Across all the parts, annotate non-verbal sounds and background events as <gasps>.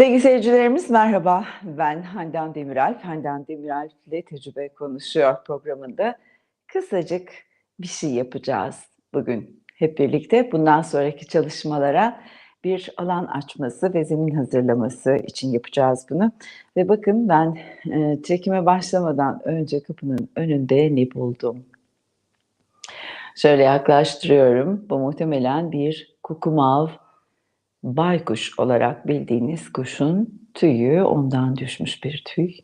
Sevgili seyircilerimiz merhaba. Ben Handan Demiralp. Handan Demiralp ile Tecrübe Konuşuyor programında kısacık bir şey yapacağız bugün hep birlikte. Bundan sonraki çalışmalara bir alan açması ve zemin hazırlaması için yapacağız bunu. Ve bakın ben e, çekime başlamadan önce kapının önünde ne buldum? Şöyle yaklaştırıyorum. Bu muhtemelen bir kukumav baykuş olarak bildiğiniz kuşun tüyü ondan düşmüş bir tüy.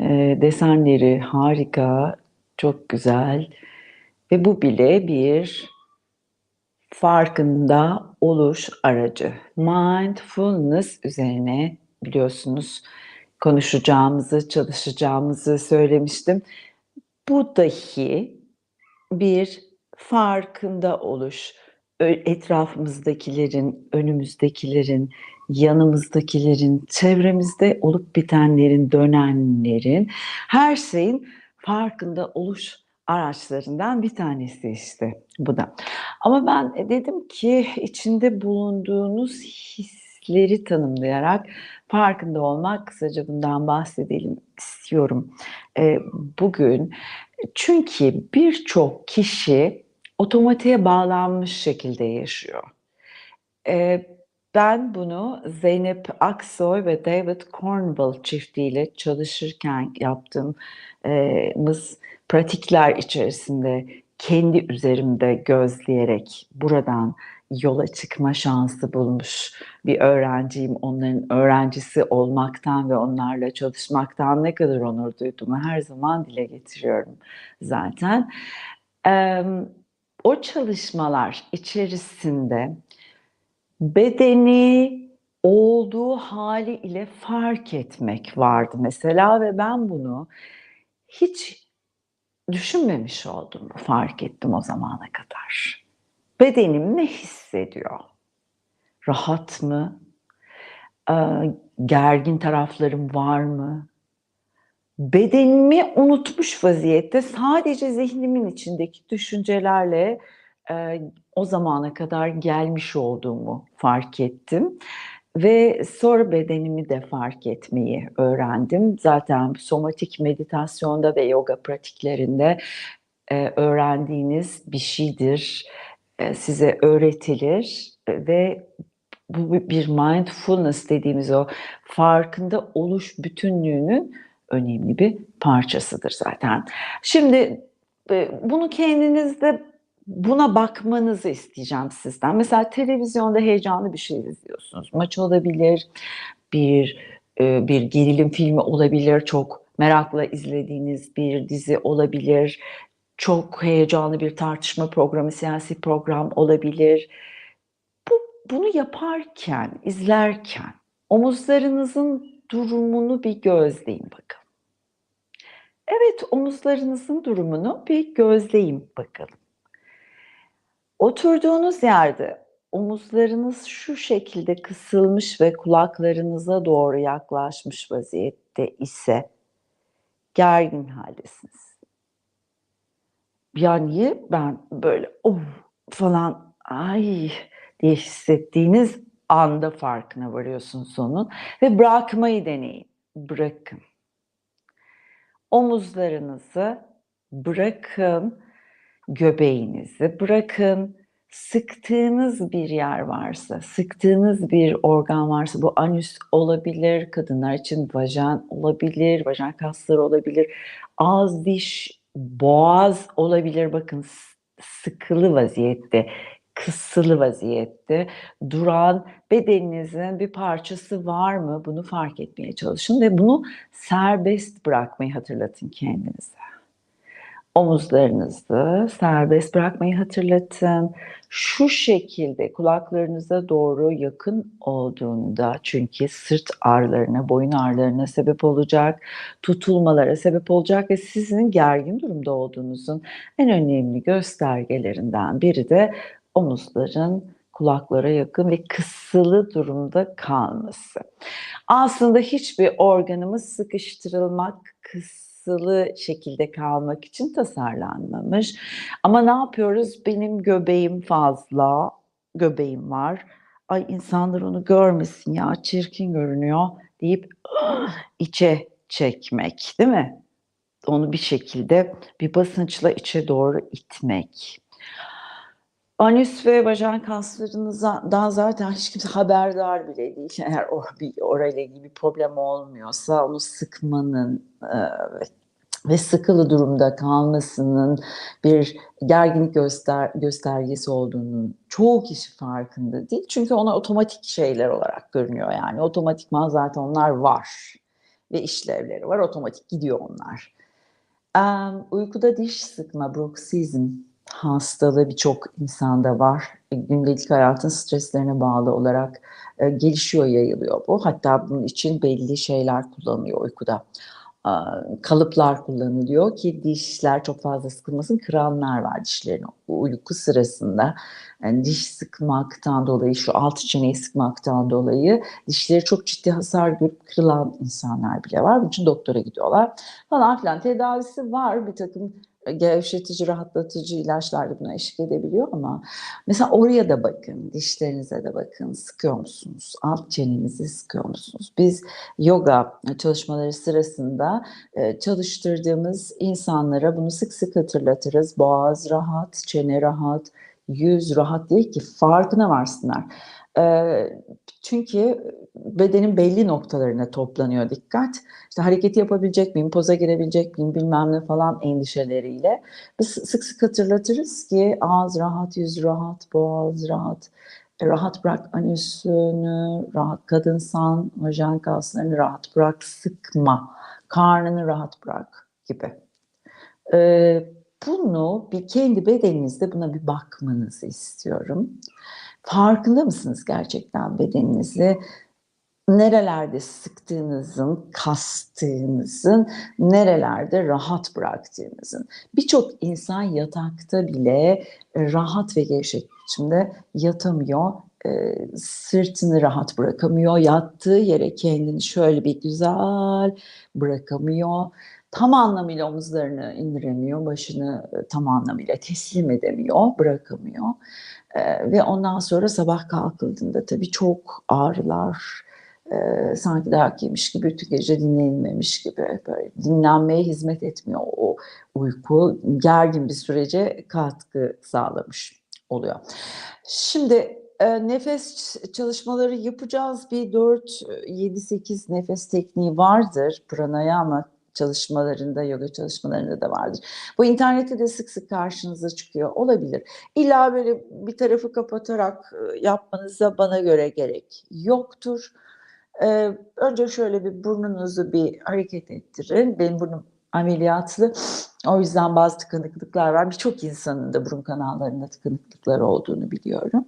E, desenleri harika, çok güzel ve bu bile bir farkında oluş aracı. Mindfulness üzerine biliyorsunuz konuşacağımızı, çalışacağımızı söylemiştim. Bu dahi bir farkında oluş etrafımızdakilerin, önümüzdekilerin, yanımızdakilerin, çevremizde olup bitenlerin, dönenlerin, her şeyin farkında oluş araçlarından bir tanesi işte bu da. Ama ben dedim ki içinde bulunduğunuz hisleri tanımlayarak farkında olmak kısaca bundan bahsedelim istiyorum. Bugün çünkü birçok kişi otomatiğe bağlanmış şekilde yaşıyor. Ee, ben bunu Zeynep Aksoy ve David Cornwell çiftiyle çalışırken yaptığımız pratikler içerisinde kendi üzerimde gözleyerek buradan yola çıkma şansı bulmuş bir öğrenciyim. Onların öğrencisi olmaktan ve onlarla çalışmaktan ne kadar onur duyduğumu her zaman dile getiriyorum zaten. Evet o çalışmalar içerisinde bedeni olduğu hali ile fark etmek vardı mesela ve ben bunu hiç düşünmemiş oldum, fark ettim o zamana kadar. Bedenim ne hissediyor? Rahat mı? Gergin taraflarım var mı? Bedenimi unutmuş vaziyette sadece zihnimin içindeki düşüncelerle e, o zamana kadar gelmiş olduğumu fark ettim. Ve sonra bedenimi de fark etmeyi öğrendim. Zaten somatik meditasyonda ve yoga pratiklerinde e, öğrendiğiniz bir şeydir. E, size öğretilir ve bu bir mindfulness dediğimiz o farkında oluş bütünlüğünün önemli bir parçasıdır zaten. Şimdi e, bunu kendinizde buna bakmanızı isteyeceğim sizden. Mesela televizyonda heyecanlı bir şey izliyorsunuz. Maç olabilir, bir e, bir gerilim filmi olabilir, çok merakla izlediğiniz bir dizi olabilir, çok heyecanlı bir tartışma programı, siyasi program olabilir. Bu, bunu yaparken, izlerken omuzlarınızın durumunu bir gözleyin bakın. Evet, omuzlarınızın durumunu bir gözleyin bakalım. Oturduğunuz yerde omuzlarınız şu şekilde kısılmış ve kulaklarınıza doğru yaklaşmış vaziyette ise gergin haldesiniz. Yani ben böyle oh falan ay diye hissettiğiniz anda farkına varıyorsunuz onun ve bırakmayı deneyin. Bırakın. Omuzlarınızı bırakın, göbeğinizi bırakın. Sıktığınız bir yer varsa, sıktığınız bir organ varsa bu anüs olabilir, kadınlar için vajen olabilir, vajen kasları olabilir, ağız, diş, boğaz olabilir. Bakın sıkılı vaziyette kısılı vaziyette duran bedeninizin bir parçası var mı? Bunu fark etmeye çalışın ve bunu serbest bırakmayı hatırlatın kendinize. Omuzlarınızı serbest bırakmayı hatırlatın. Şu şekilde kulaklarınıza doğru yakın olduğunda çünkü sırt ağrılarına, boyun ağrılarına sebep olacak, tutulmalara sebep olacak ve sizin gergin durumda olduğunuzun en önemli göstergelerinden biri de omuzların kulaklara yakın ve kısılı durumda kalması. Aslında hiçbir organımız sıkıştırılmak, kısılı şekilde kalmak için tasarlanmamış. Ama ne yapıyoruz? Benim göbeğim fazla, göbeğim var. ay insanlar onu görmesin ya çirkin görünüyor deyip <gasps> içe çekmek değil mi? Onu bir şekilde bir basınçla içe doğru itmek. Anüs ve vajen kaslarınızdan zaten hiç kimse haberdar bile değil. <laughs> Eğer o bir orayla ilgili bir problem olmuyorsa onu sıkmanın e, ve sıkılı durumda kalmasının bir gerginlik göster göstergesi olduğunu çoğu kişi farkında değil. Çünkü ona otomatik şeyler olarak görünüyor yani. Otomatikman zaten onlar var ve işlevleri var. Otomatik gidiyor onlar. Um, uykuda diş sıkma, bruxizm hastalığı birçok insanda var. Gündelik hayatın streslerine bağlı olarak e, gelişiyor, yayılıyor bu. Hatta bunun için belli şeyler kullanılıyor uykuda kalıplar kullanılıyor ki dişler çok fazla sıkılmasın. Kıranlar var dişlerin uyku sırasında. Yani diş sıkmaktan dolayı, şu alt çeneyi sıkmaktan dolayı dişleri çok ciddi hasar görüp kırılan insanlar bile var. Bunun için doktora gidiyorlar falan filan. Tedavisi var bir takım gevşetici, rahatlatıcı ilaçlar da buna eşlik edebiliyor ama mesela oraya da bakın, dişlerinize de bakın, sıkıyor musunuz? Alt çenenizi sıkıyor musunuz? Biz yoga çalışmaları sırasında e, çalıştırdığımız insanlara bunu sık sık hatırlatırız. Boğaz rahat, çene rahat, yüz rahat değil ki farkına varsınlar. Çünkü bedenin belli noktalarına toplanıyor dikkat. İşte hareketi yapabilecek miyim, poza girebilecek miyim bilmem ne falan endişeleriyle. Biz sık sık hatırlatırız ki ağız rahat, yüz rahat, boğaz rahat, e, rahat bırak anüsünü, rahat kadınsan vajen kaslarını rahat bırak, sıkma, karnını rahat bırak gibi. Ee, bunu bir kendi bedeninizde buna bir bakmanızı istiyorum. Farkında mısınız gerçekten bedeninizi? Nerelerde sıktığınızın, kastığınızın, nerelerde rahat bıraktığınızın. Birçok insan yatakta bile rahat ve gevşek biçimde yatamıyor. E, sırtını rahat bırakamıyor. Yattığı yere kendini şöyle bir güzel bırakamıyor tam anlamıyla omuzlarını indiremiyor, başını tam anlamıyla teslim edemiyor, bırakamıyor. Ee, ve ondan sonra sabah kalkıldığında tabii çok ağrılar, e, sanki dayak yemiş gibi, bütün gece dinlenilmemiş gibi böyle dinlenmeye hizmet etmiyor o uyku. Gergin bir sürece katkı sağlamış oluyor. Şimdi e, nefes çalışmaları yapacağız. Bir 4, 7, 8 nefes tekniği vardır. Pranayama çalışmalarında, yoga çalışmalarında da vardır. Bu internette de sık sık karşınıza çıkıyor. Olabilir. İlla böyle bir tarafı kapatarak e, yapmanıza bana göre gerek yoktur. Ee, önce şöyle bir burnunuzu bir hareket ettirin. Benim burnum ameliyatlı. O yüzden bazı tıkanıklıklar var. Birçok insanın da burun kanallarında tıkanıklıklar olduğunu biliyorum.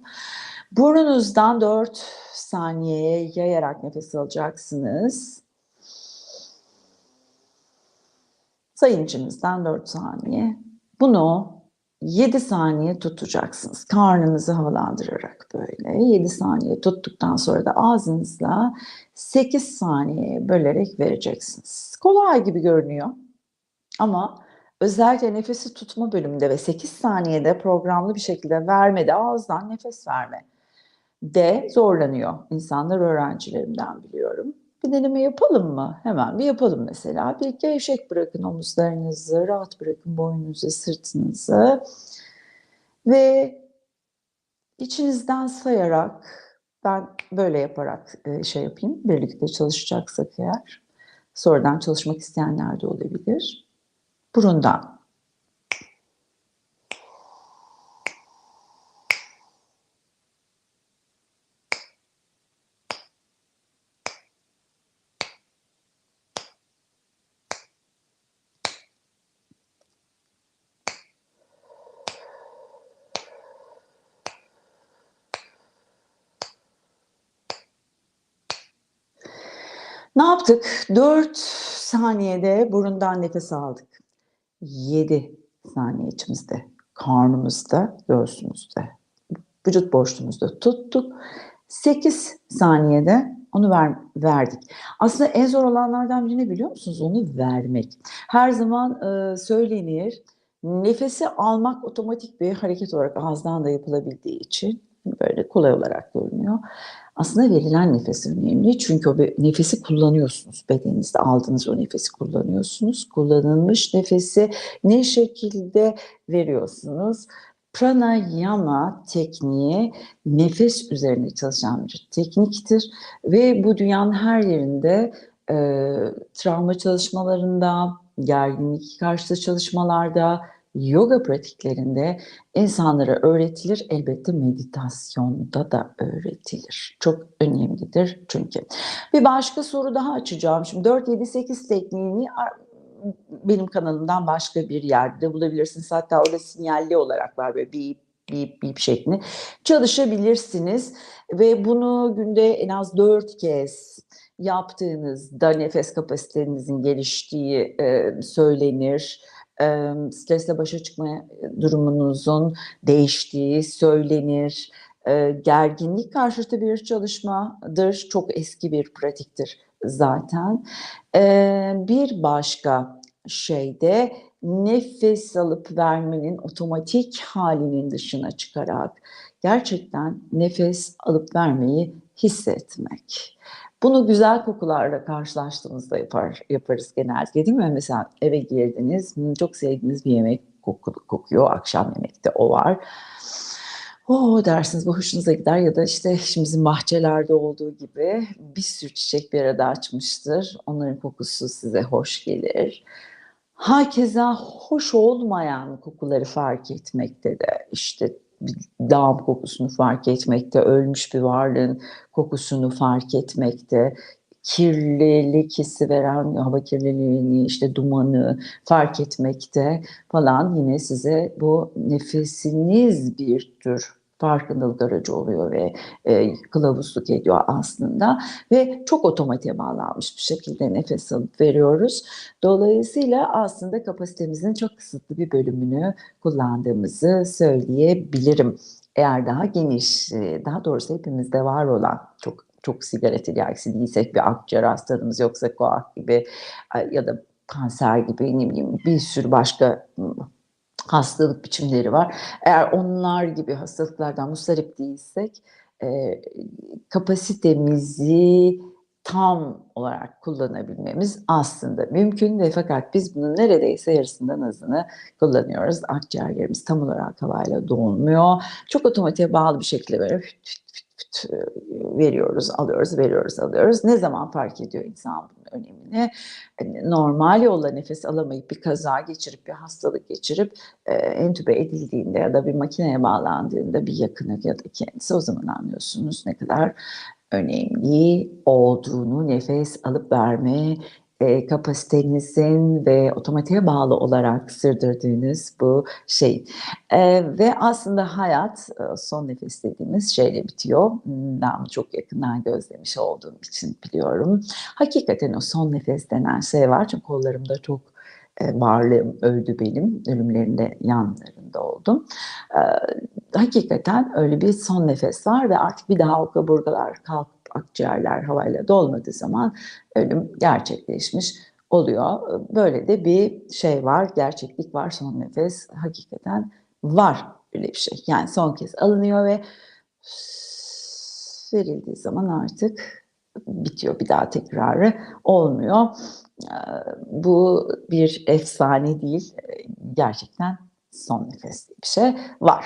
Burnunuzdan 4 saniyeye yayarak nefes alacaksınız. Sayın içimizden 4 saniye. Bunu 7 saniye tutacaksınız. Karnınızı havalandırarak böyle 7 saniye tuttuktan sonra da ağzınızla 8 saniye bölerek vereceksiniz. Kolay gibi görünüyor ama özellikle nefesi tutma bölümünde ve 8 saniyede programlı bir şekilde vermede ağızdan nefes verme de zorlanıyor insanlar öğrencilerimden biliyorum. Bir deneme yapalım mı? Hemen bir yapalım mesela. Bir gevşek bırakın omuzlarınızı, rahat bırakın boynunuzu, sırtınızı. Ve içinizden sayarak, ben böyle yaparak e, şey yapayım, birlikte çalışacaksak eğer, sonradan çalışmak isteyenler de olabilir. Burundan Ne yaptık? 4 saniyede burundan nefes aldık. 7 saniye içimizde, karnımızda, göğsümüzde, vücut boşluğumuzda tuttuk. 8 saniyede onu ver, verdik. Aslında en zor olanlardan biri ne biliyor musunuz? Onu vermek. Her zaman e, söylenir. Nefesi almak otomatik bir hareket olarak ağızdan da yapılabildiği için böyle kolay olarak görünüyor. Aslında verilen nefes önemli çünkü o nefesi kullanıyorsunuz. Bedeninizde aldığınız o nefesi kullanıyorsunuz. Kullanılmış nefesi ne şekilde veriyorsunuz? Pranayama tekniği nefes üzerine çalışan bir tekniktir ve bu dünyanın her yerinde e, travma çalışmalarında, gerginlik karşıtı çalışmalarda, yoga pratiklerinde insanlara öğretilir. Elbette meditasyonda da öğretilir. Çok önemlidir çünkü. Bir başka soru daha açacağım. Şimdi 4-7-8 tekniğini benim kanalımdan başka bir yerde bulabilirsiniz. Hatta orada sinyalli olarak var böyle bir bip bip şeklinde çalışabilirsiniz ve bunu günde en az dört kez yaptığınızda nefes kapasitenizin geliştiği e, söylenir. E, stresle başa çıkma durumunuzun değiştiği söylenir. E, gerginlik karşıtı bir çalışmadır. Çok eski bir pratiktir zaten. E, bir başka şey de nefes alıp vermenin otomatik halinin dışına çıkarak gerçekten nefes alıp vermeyi hissetmek. Bunu güzel kokularla karşılaştığımızda yapar, yaparız genellikle değil mi? Mesela eve girdiniz, çok sevdiğiniz bir yemek koku, kokuyor, akşam yemekte o var. O dersiniz bu hoşunuza gider ya da işte şimdi bizim bahçelerde olduğu gibi bir sürü çiçek bir arada açmıştır. Onların kokusu size hoş gelir. Hakeza hoş olmayan kokuları fark etmekte de işte dağ kokusunu fark etmekte, ölmüş bir varlığın kokusunu fark etmekte, kirlilik hissi veren hava kirliliğini, işte dumanı fark etmekte falan. Yine size bu nefesiniz bir tür farkındalık aracı oluyor ve e, kılavuzluk ediyor aslında ve çok otomatiğe bağlanmış bir şekilde nefes alıp veriyoruz. Dolayısıyla aslında kapasitemizin çok kısıtlı bir bölümünü kullandığımızı söyleyebilirim. Eğer daha geniş, e, daha doğrusu hepimizde var olan çok çok sigara tiryakisi değilsek bir akciğer hastalığımız yoksa koak gibi ya da kanser gibi ne bileyim bir sürü başka hastalık biçimleri var. Eğer onlar gibi hastalıklardan mustarip değilsek e, kapasitemizi tam olarak kullanabilmemiz aslında mümkün ve fakat biz bunun neredeyse yarısından azını kullanıyoruz. Akciğerlerimiz tam olarak havayla dolmuyor. Çok otomatiğe bağlı bir şekilde böyle veriyoruz, alıyoruz, veriyoruz, alıyoruz. Ne zaman fark ediyor insan bunun önemini? Hani normal yolla nefes alamayıp bir kaza geçirip bir hastalık geçirip e, entübe edildiğinde ya da bir makineye bağlandığında bir yakını ya da kendisi o zaman anlıyorsunuz ne kadar önemli olduğunu nefes alıp verme e, kapasitenizin ve otomatiğe bağlı olarak sürdürdüğünüz bu şey. E, ve aslında hayat e, son nefes dediğimiz şeyle bitiyor. Ben çok yakından gözlemiş olduğum için biliyorum. Hakikaten o son nefes denen şey var. Çünkü kollarımda çok e, varlığım öldü benim. Ölümlerinde yanlarında oldum. E, hakikaten öyle bir son nefes var ve artık bir daha o kaburgalar kalk akciğerler havayla dolmadığı zaman ölüm gerçekleşmiş oluyor. Böyle de bir şey var, gerçeklik var, son nefes hakikaten var öyle bir şey. Yani son kez alınıyor ve verildiği zaman artık bitiyor. Bir daha tekrarı olmuyor. Bu bir efsane değil. Gerçekten son nefes bir şey var.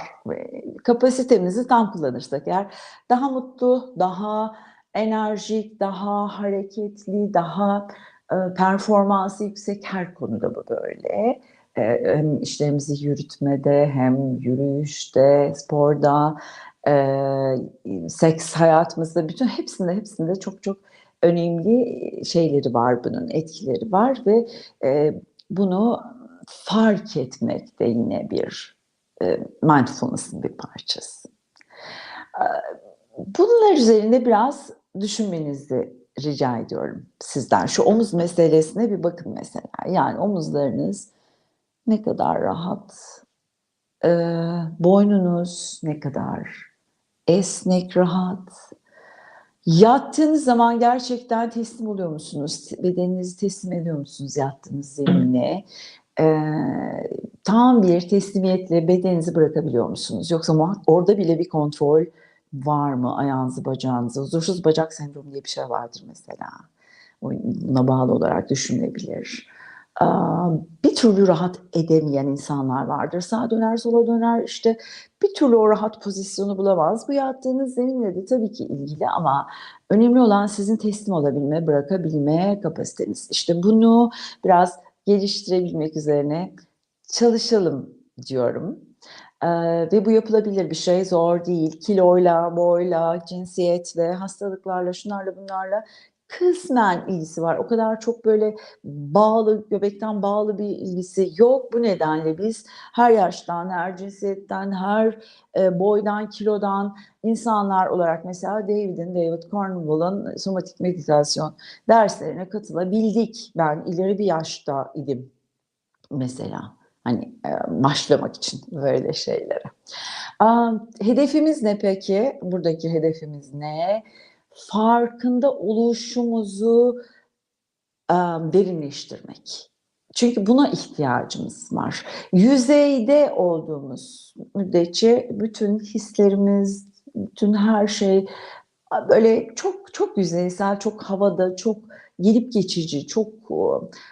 Kapasitemizi tam kullanırsak eğer daha mutlu, daha enerjik, daha hareketli, daha e, performansı yüksek her konuda bu böyle. E, hem işlerimizi yürütmede, hem yürüyüşte, sporda, e, seks hayatımızda, bütün hepsinde hepsinde çok çok önemli şeyleri var bunun, etkileri var ve e, bunu fark etmek de yine bir e, mindfulness'ın bir parçası. E, bunlar üzerinde biraz düşünmenizi rica ediyorum sizden. Şu omuz meselesine bir bakın mesela. Yani omuzlarınız ne kadar rahat, e, boynunuz ne kadar esnek, rahat. Yattığınız zaman gerçekten teslim oluyor musunuz? Bedeninizi teslim ediyor musunuz yattığınız zemine? E, tam bir teslimiyetle bedeninizi bırakabiliyor musunuz? Yoksa orada bile bir kontrol var mı ayağınızı bacağınızı? Huzursuz bacak sendromu diye bir şey vardır mesela. Buna bağlı olarak düşünülebilir. Bir türlü rahat edemeyen insanlar vardır. Sağa döner, sola döner işte bir türlü o rahat pozisyonu bulamaz. Bu yattığınız zeminle de tabii ki ilgili ama önemli olan sizin teslim olabilme, bırakabilme kapasiteniz. İşte bunu biraz geliştirebilmek üzerine çalışalım diyorum. Ee, ve bu yapılabilir bir şey, zor değil. Kiloyla, boyla, cinsiyetle, hastalıklarla, şunlarla bunlarla kısmen ilgisi var. O kadar çok böyle bağlı, göbekten bağlı bir ilgisi yok. Bu nedenle biz her yaştan, her cinsiyetten, her e, boydan, kilodan insanlar olarak mesela David'in, David Cornwall'ın somatik meditasyon derslerine katılabildik. Ben ileri bir yaşta idim mesela. Hani e, başlamak için böyle şeylere. Hedefimiz ne peki? Buradaki hedefimiz ne? Farkında oluşumuzu e, derinleştirmek. Çünkü buna ihtiyacımız var. Yüzeyde olduğumuz müddetçe bütün hislerimiz, bütün her şey böyle çok çok yüzeysel, çok havada, çok gelip geçici, çok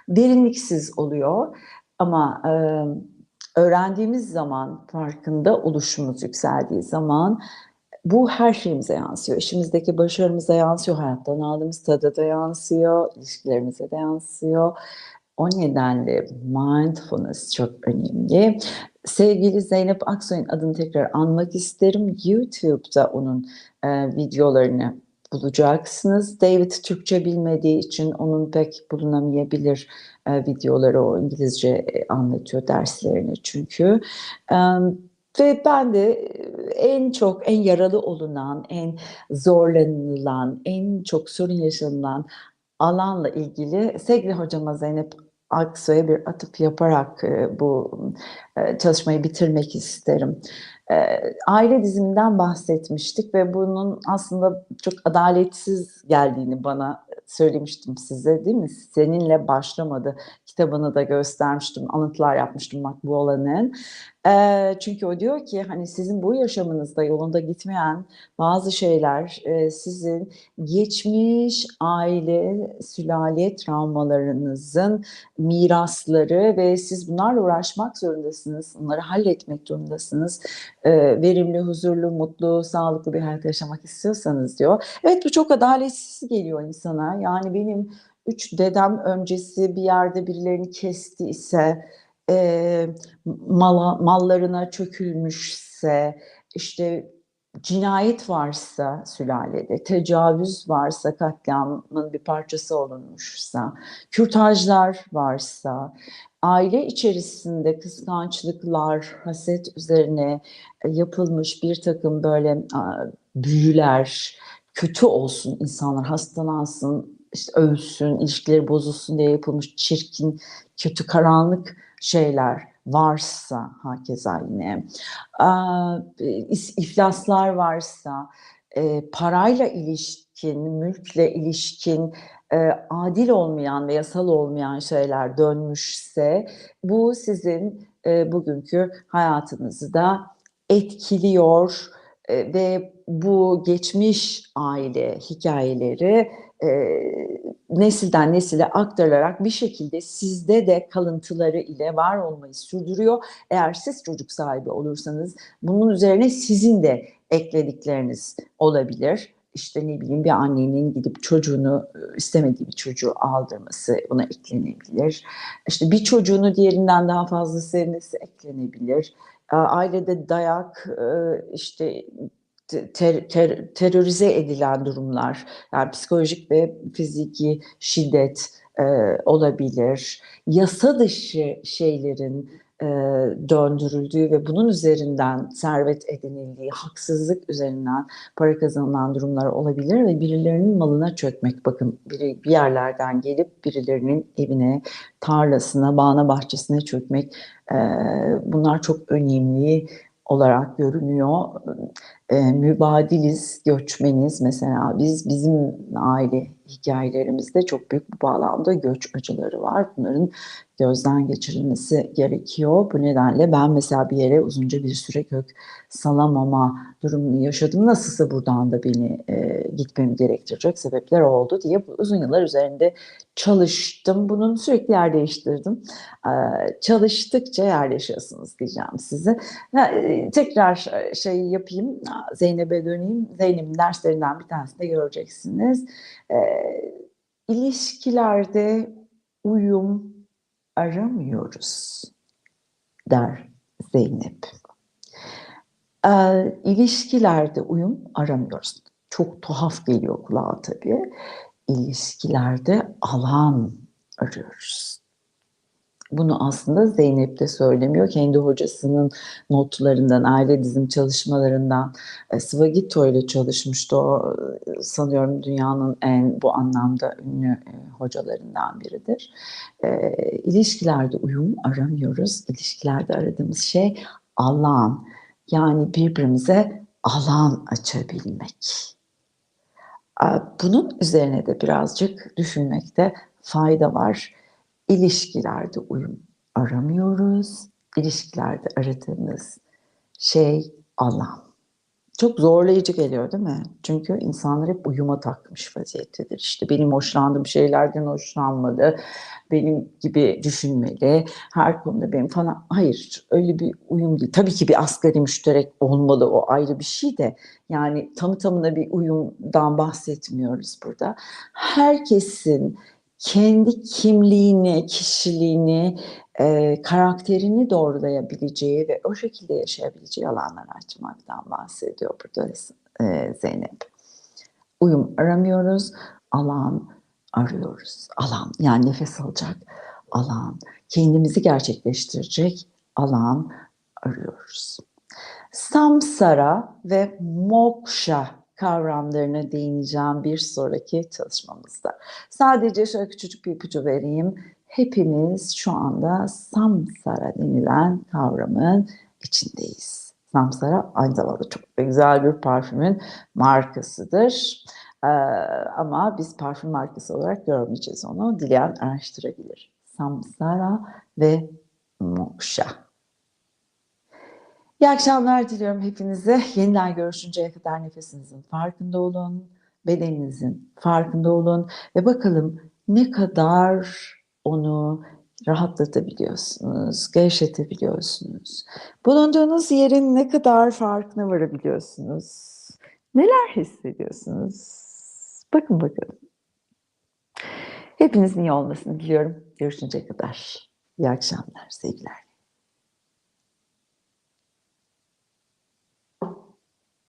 derinliksiz oluyor. Ama e, öğrendiğimiz zaman, farkında oluşumuz yükseldiği zaman bu her şeyimize yansıyor. İşimizdeki başarımıza yansıyor, hayattan aldığımız tada da yansıyor, ilişkilerimize de yansıyor. O nedenle mindfulness çok önemli. Sevgili Zeynep Aksoy'un adını tekrar anmak isterim. YouTube'da onun e, videolarını bulacaksınız. David Türkçe bilmediği için onun pek bulunamayabilir e, videoları o İngilizce e, anlatıyor derslerini çünkü. E, ve ben de en çok, en yaralı olunan, en zorlanılan, en çok sorun yaşanılan alanla ilgili sevgili hocama Zeynep Aksoy'a bir atıp yaparak bu çalışmayı bitirmek isterim. Aile diziminden bahsetmiştik ve bunun aslında çok adaletsiz geldiğini bana söylemiştim size değil mi? Seninle başlamadı. Kitabını da göstermiştim, anıtlar yapmıştım bak bu olanın. E, çünkü o diyor ki hani sizin bu yaşamınızda yolunda gitmeyen bazı şeyler e, sizin geçmiş aile, sülale travmalarınızın mirasları ve siz bunlarla uğraşmak zorundasınız. Bunları halletmek zorundasınız. E, verimli, huzurlu, mutlu, sağlıklı bir hayat yaşamak istiyorsanız diyor. Evet bu çok adaletsiz geliyor insana. Yani benim üç dedem öncesi bir yerde birilerini kesti ise e, mala, mallarına çökülmüşse, işte cinayet varsa sülalede, tecavüz varsa, katliamın bir parçası olunmuşsa, kürtajlar varsa, aile içerisinde kıskançlıklar, haset üzerine yapılmış bir takım böyle büyüler, kötü olsun insanlar, hastalansın, işte ölsün, ilişkileri bozulsun diye yapılmış çirkin, kötü, karanlık şeyler varsa hakeza yine iflaslar varsa parayla ilişkin, mülkle ilişkin adil olmayan ve yasal olmayan şeyler dönmüşse bu sizin bugünkü hayatınızı da etkiliyor ve bu geçmiş aile hikayeleri e, nesilden nesile aktarılarak bir şekilde sizde de kalıntıları ile var olmayı sürdürüyor. Eğer siz çocuk sahibi olursanız bunun üzerine sizin de ekledikleriniz olabilir. İşte ne bileyim bir annenin gidip çocuğunu istemediği bir çocuğu aldırması ona eklenebilir. İşte bir çocuğunu diğerinden daha fazla sevmesi eklenebilir. Ailede dayak, işte ter, ter, terörize edilen durumlar, yani psikolojik ve fiziki şiddet e, olabilir. Yasa dışı şeylerin e, döndürüldüğü ve bunun üzerinden servet edinildiği, haksızlık üzerinden para kazanılan durumlar olabilir ve birilerinin malına çökmek. Bakın biri bir yerlerden gelip birilerinin evine, tarlasına, bağına, bahçesine çökmek. E, bunlar çok önemli olarak görünüyor mübadiliz, göçmeniz. Mesela biz bizim aile hikayelerimizde çok büyük bir bağlamda göç acıları var. Bunların gözden geçirilmesi gerekiyor. Bu nedenle ben mesela bir yere uzunca bir süre kök salamama durumunu yaşadım. Nasılsa buradan da beni e, gitmemi gerektirecek sebepler oldu diye uzun yıllar üzerinde çalıştım. Bunun sürekli yer değiştirdim. E, çalıştıkça yerleşiyorsunuz diyeceğim size. E, tekrar şey yapayım, Zeynep'e döneyim. Zeynep'in derslerinden bir tanesinde göreceksiniz. E, ilişkilerde uyum aramıyoruz der Zeynep. E, ilişkilerde uyum aramıyoruz. Çok tuhaf geliyor kulağa tabii. İlişkilerde alan arıyoruz. Bunu aslında Zeynep de söylemiyor. Kendi hocasının notlarından, aile dizim çalışmalarından e, Svagito ile çalışmıştı. O e, sanıyorum dünyanın en bu anlamda ünlü e, hocalarından biridir. E, ilişkilerde uyum aramıyoruz. İlişkilerde aradığımız şey alan. Yani birbirimize alan açabilmek. Bunun üzerine de birazcık düşünmekte fayda var ilişkilerde uyum aramıyoruz. İlişkilerde aradığımız şey alan. Çok zorlayıcı geliyor değil mi? Çünkü insanlar hep uyuma takmış vaziyettedir. İşte benim hoşlandığım şeylerden hoşlanmalı, benim gibi düşünmeli, her konuda benim falan. Hayır öyle bir uyum değil. Tabii ki bir asgari müşterek olmalı o ayrı bir şey de. Yani tamı tamına bir uyumdan bahsetmiyoruz burada. Herkesin kendi kimliğini, kişiliğini, e, karakterini doğrulayabileceği ve o şekilde yaşayabileceği alanlar açmaktan bahsediyor burada e, Zeynep. Uyum aramıyoruz, alan arıyoruz. Alan yani nefes alacak alan, kendimizi gerçekleştirecek alan arıyoruz. Samsara ve moksha kavramlarına değineceğim bir sonraki çalışmamızda. Sadece şöyle küçücük bir ipucu vereyim. Hepimiz şu anda samsara denilen kavramın içindeyiz. Samsara aynı zamanda çok güzel bir parfümün markasıdır. Ee, ama biz parfüm markası olarak görmeyeceğiz onu. Dileyen araştırabilir. Samsara ve Moksha. İyi akşamlar diliyorum hepinize. Yeniden görüşünceye kadar nefesinizin farkında olun, bedeninizin farkında olun ve bakalım ne kadar onu rahatlatabiliyorsunuz, gevşetebiliyorsunuz. Bulunduğunuz yerin ne kadar farkına varabiliyorsunuz. Neler hissediyorsunuz? Bakın bakalım. Hepinizin iyi olmasını diliyorum. Görüşünceye kadar. İyi akşamlar, sevgiler.